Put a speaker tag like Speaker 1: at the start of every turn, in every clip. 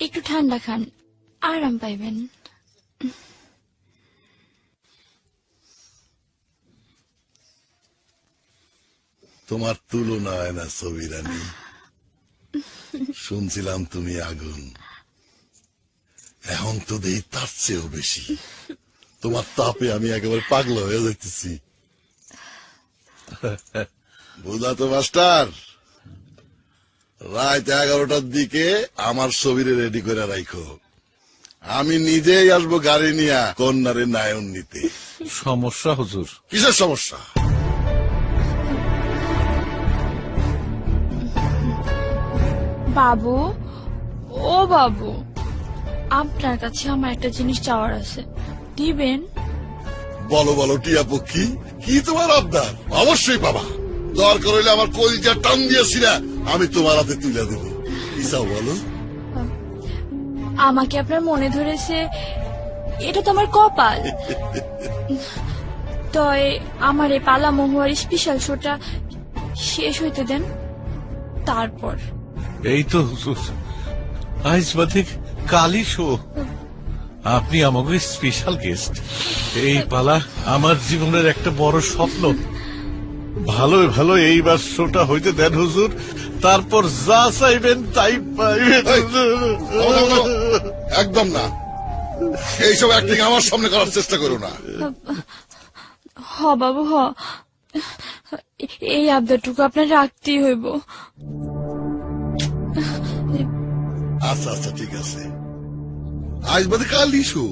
Speaker 1: একটু ঠান্ডা খান আরাম পাইবেন।
Speaker 2: তোমার তুলনা হয় না ছবি রানী। শুনছিলাম তুমি আগুন। এখন তো দেই তার চেয়েও বেশি। তোমার তাপে আমি একেবারে পাগলা হয়ে যাইতেছি। বুঝলা তো মাস্টার? রাত এগারোটার দিকে আমার ছবিরে রেডি করে রাখো আমি নিজেই আসব গাড়ি নিয়ে কন্যারে নায়ন নিতে।
Speaker 3: সমস্যা হুজুর।
Speaker 2: কিসের সমস্যা?
Speaker 1: বাবু ও বাবু আপনার কাছে আমার একটা জিনিস চাওয়ার আছে। দিবেন?
Speaker 2: বলো বলো টিয়া পক্ষী কি তোমার আবদার? অবশ্যই বাবা দরকার হইলে আমার কলিজা টান দিয়েছিলা। আমি তোমার হাতে তুলে দেব। ইসাও বলো।
Speaker 1: আমাকে আপনার মনে ধরেছে এটা তো আমার কপাল। তয় আমার এই পালা মহুয়ার স্পেশাল শোটা শেষ হইতে দেন তারপর।
Speaker 3: এই তো হুজুর আজ বাদে কালই শো। আপনি আমাকে স্পেশাল গেস্ট। এই পালা আমার জীবনের একটা বড় স্বপ্ন। ভালো ভালো এইবার শোটা হইতে দেন হুজুর তারপর যা চাইবেন তাই পাইবেন।
Speaker 2: একদম না। এইসব অ্যাক্টিং আমার সামনে করার চেষ্টা করো না।
Speaker 1: হ বাবু হ। এই আবদারটুকু আপনার রাখতেই হইব।
Speaker 2: আচ্ছা আচ্ছা ঠিক আছে। আজ বাদে কাল ইস্যু।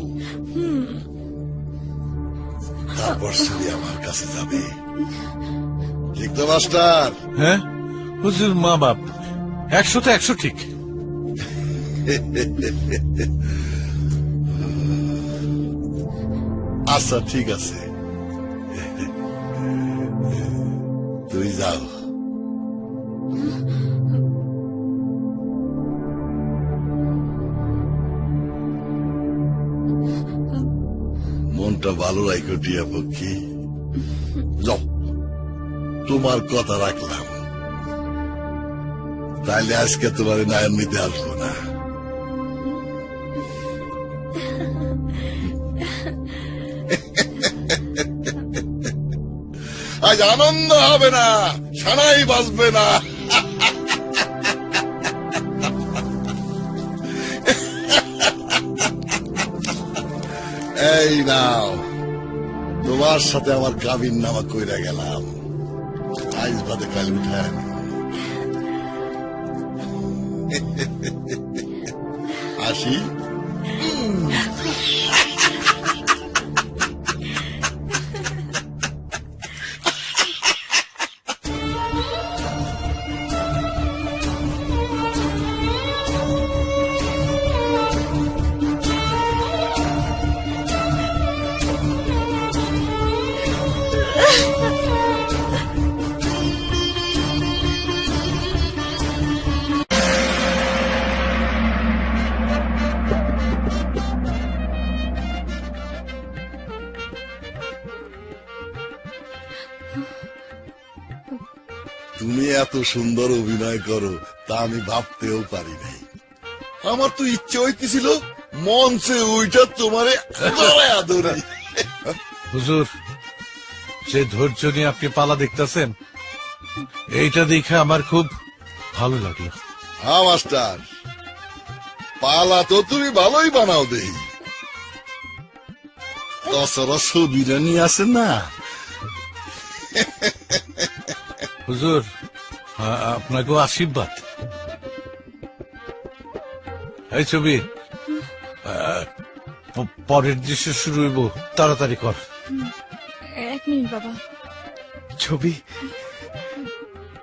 Speaker 2: তারপর ছবি আমার কাছে যাবে। ঠিক তো মাস্টার।
Speaker 3: হ্যাঁ? হুজুর, মা বাপ, একশো তো একশো ঠিক।
Speaker 2: আচ্ছা ঠিক আছে। তুই যাও। মনটা ভালো রাখো টিয়া পক্ষী। যাও। তোমার কথা রাখলাম। তাইলে আজকে তোমার নায়ন নিতে আসব না। আজ আনন্দ হবে না সানাই বাজবে না। এই নাও, তোমার সাথে আমার কাবিন নামা কইরা গেলাম। আইজ বাদে কাল উঠায় ¿Ah, ¿Así? তুমি এত সুন্দর অভিনয় করো তা আমি ভাবতেও পারি নাই। আমার তো ইচ্ছে হইতেছিল মঞ্চে ওইটা তোমারে আদরে
Speaker 3: হুজুর যে ধৈর্য নিয়ে আপনি পালা দেখতেছেন এইটা দেখে আমার খুব ভালো লাগল।
Speaker 2: হ্যাঁ মাস্টার। পালা তো তুমি ভালোই বানাও দেই তাছাড়া বিরিয়ানি আছে না?
Speaker 3: হুজুর আপনাকেও আশীর্বাদ। এই ছবি পরের দৃশ্য শুরু হইব তাড়াতাড়ি কর।
Speaker 1: এক মিনিট বাবা।
Speaker 4: ছবি?